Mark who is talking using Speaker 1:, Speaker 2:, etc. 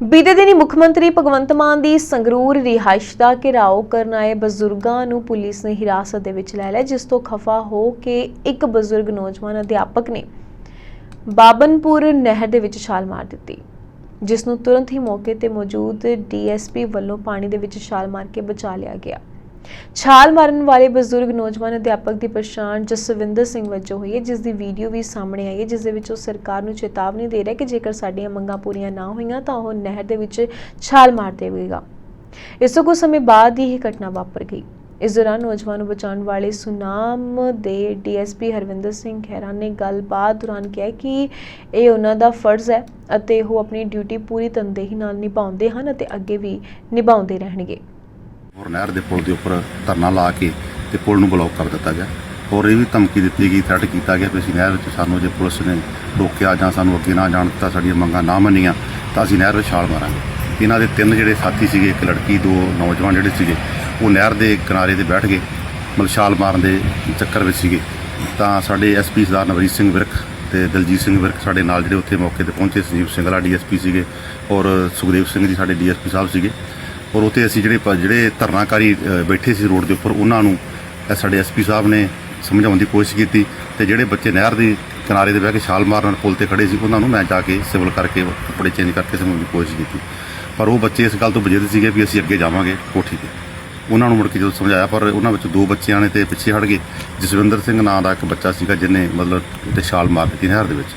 Speaker 1: ਬੀਤੇ ਦਿਨੀ ਮੁੱਖ ਮੰਤਰੀ ਭਗਵੰਤ ਮਾਨ ਦੀ ਸੰਗਰੂਰ ਰਿਹਾਇਸ਼ ਦਾ ਘਿਰਾਓ ਕਰਨ ਆਏ ਬਜ਼ੁਰਗਾਂ ਨੂੰ ਪੁਲਿਸ ਨੇ ਹਿਰਾਸਤ ਦੇ ਵਿੱਚ ਲੈ ਲਿਆ, ਜਿਸ ਤੋਂ ਖਫਾ ਹੋ ਕੇ ਇੱਕ ਬਜ਼ੁਰਗ ਨੌਜਵਾਨ ਅਧਿਆਪਕ ਨੇ ਬਾਬਨਪੁਰ ਨਹਿਰ ਦੇ ਵਿੱਚ ਛਾਲ ਮਾਰ ਦਿੱਤੀ, ਜਿਸ ਨੂੰ ਤੁਰੰਤ ਹੀ ਮੌਕੇ ਤੇ ਮੌਜੂਦ ਡੀਐਸਪੀ ਵੱਲੋਂ ਪਾਣੀ ਦੇ ਵਿੱਚ ਛਾਲ ਮਾਰ ਕੇ ਬਚਾ ਲਿਆ ਗਿਆ। ਛਾਲ ਮਾਰਨ ਵਾਲੇ ਬਜ਼ੁਰਗ ਨੌਜਵਾਨ ਅਧਿਆਪਕ ਦੀ ਪਛਾਣ ਜਸਵਿੰਦਰ ਸਿੰਘ ਵਜੋਂ ਹੋਈ ਹੈ, ਜਿਸ ਦੀ ਵੀਡੀਓ ਵੀ ਸਾਹਮਣੇ ਆਈ ਹੈ, ਜਿਸ ਦੇ ਵਿੱਚ ਉਹ ਸਰਕਾਰ ਨੂੰ ਚੇਤਾਵਨੀ ਦੇ ਰਿਹਾ ਕਿ ਜੇਕਰ ਸਾਡੀਆਂ ਮੰਗਾਂ ਪੂਰੀਆਂ ਨਾ ਹੋਈਆਂ ਤਾਂ ਉਹ ਨਹਿਰ ਦੇ ਵਿੱਚ ਛਾਲ ਮਾਰ ਦੇਵੇਗਾ ਇਸ ਤੋਂ ਕੁਝ ਸਮੇਂ ਬਾਅਦ ਹੀ ਇਹ ਘਟਨਾ ਵਾਪਰ ਗਈ। ਇਸ ਦੌਰਾਨ ਨੌਜਵਾਨ ਨੂੰ ਬਚਾਉਣ ਵਾਲੇ ਸੁਨਾਮ ਦੇ ਡੀਐਸਪੀ ਹਰਵਿੰਦਰ ਸਿੰਘ ਖਹਿਰਾ ਨੇ ਗੱਲਬਾਤ ਦੌਰਾਨ ਕਿਹਾ ਕਿ ਇਹ ਉਹਨਾਂ ਦਾ ਫਰਜ਼ ਹੈ ਅਤੇ ਉਹ ਆਪਣੀ ਡਿਊਟੀ ਪੂਰੀ ਤਨਦੇਹੀ ਨਾਲ ਨਿਭਾਉਂਦੇ ਹਨ ਅਤੇ ਅੱਗੇ ਵੀ ਨਿਭਾਉਂਦੇ ਰਹਿਣਗੇ।
Speaker 2: ਔਰ ਨਹਿਰ ਦੇ ਪੁਲ ਦੇ ਉੱਪਰ ਧਰਨਾ ਲਾ ਕੇ ਤੇ ਪੁਲ ਨੂੰ ਬਲੌਕ ਕਰ ਦਿੱਤਾ ਗਿਆ। ਔਰ ਇਹ ਵੀ ਧਮਕੀ ਦਿੱਤੀ ਗਈ ਥ੍ਰੈਟ ਕੀਤਾ ਗਿਆ ਕਿ ਅਸੀਂ ਨਹਿਰ ਵਿੱਚ ਸਾਨੂੰ ਜੇ ਪੁਲਿਸ ਨੇ ਰੋਕਿਆ ਜਾਂ ਸਾਨੂੰ ਅੱਗੇ ਨਾ ਜਾਣ ਦਿੱਤਾ, ਸਾਡੀਆਂ ਮੰਗਾਂ ਨਾ ਮੰਨੀਆਂ, ਤਾਂ ਅਸੀਂ ਨਹਿਰ ਵਿੱਚ ਛਾਲ ਮਾਰਾਂਗੇ। ਇਹਨਾਂ ਦੇ ਤਿੰਨ ਜਿਹੜੇ ਸਾਥੀ ਸੀਗੇ, ਇੱਕ ਲੜਕੀ, ਦੋ ਨੌਜਵਾਨ ਜਿਹੜੇ ਸੀਗੇ, ਉਹ ਨਹਿਰ ਦੇ ਕਿਨਾਰੇ ਤੇ ਬੈਠ ਗਏ, ਮਤਲਬ ਛਾਲ ਮਾਰਨ ਦੇ ਚੱਕਰ ਵਿੱਚ ਸੀਗੇ। ਤਾਂ ਸਾਡੇ ਐਸਪੀ ਸਰਦਾਰ ਨਵਰੀਤ ਸਿੰਘ ਵਿਰਕ ਤੇ ਦਲਜੀਤ ਸਿੰਘ ਵਿਰਕ ਸਾਡੇ ਨਾਲ ਜਿਹੜੇ ਉੱਥੇ ਮੌਕੇ ਤੇ ਪਹੁੰਚੇ, ਸੰਜੀਵ ਸਿੰਘਲਾ ਡੀਐਸਪੀ ਸੀਗੇ ਔਰ ਸੁਖਦੇਵ ਸਿੰਘ ਜੀ ਸਾਡੇ ਡੀਐਸਪੀ ਸਾਹਿਬ ਸੀਗੇ। ਔਰ ਉੱਥੇ ਅਸੀਂ ਜਿਹੜੇ ਪ- ਜਿਹੜੇ ਧਰਨਾਕਾਰੀ ਬੈਠੇ ਸੀ ਰੋਡ ਦੇ ਉੱਪਰ ਉਹਨਾਂ ਨੂੰ ਅ, ਸਾਡੇ ਐਸਪੀ ਸਾਹਿਬ ਨੇ ਸਮਝਾਉਣ ਦੀ ਕੋਸ਼ਿਸ਼ ਕੀਤੀ ਤੇ ਜਿਹੜੇ ਬੱਚੇ ਨਹਿਰ ਦੇ ਕਿਨਾਰੇ ਤੇ ਬਹਿ ਕੇ ਛਾਲ ਮਾਰਨ ਪੁਲ ਤੇ ਖੜੇ ਸੀ ਉਹਨਾਂ ਨੂੰ ਮੈਂ ਜਾ ਕੇ ਸਿਵਲ ਕਰਕੇ ਕੱਪੜੇ ਚੇਂਜ ਕਰਕੇ ਸਮਝਾਉਣ ਦੀ ਕੋਸ਼ਿਸ਼ ਕੀਤੀ। ਪਰ ਉਹ ਬੱਚੇ ਇਸ ਗੱਲ ਤੋਂ ਬਜਿੱਦ ਸੀਗੇ ਵੀ ਅਸੀਂ ਅੱਗੇ ਜਾਵਾਂਗੇ ਕੋਠੀ ਤੇ। ਉਹਨਾਂ ਨੂੰ ਮੁੜ ਕੇ ਜਦੋਂ ਸਮਝਾਇਆ ਪਰ ਉਹਨਾਂ ਵਿੱਚ ਦੋ ਬੱਚਿਆਂ ਨੇ ਤੇ ਪਿੱਛੇ ਹਟ ਗਏ ਜਸਵਿੰਦਰ ਸਿੰਘ ਨਾਂ ਦਾ ਇੱਕ ਬੱਚਾ ਸੀਗਾ ਜਿਹਨੇ ਮਤਲਬ ਤੇ ਛਾਲ ਮਾਰ ਦਿੱਤੀ ਨਹਿਰ ਦੇ ਵਿੱਚ।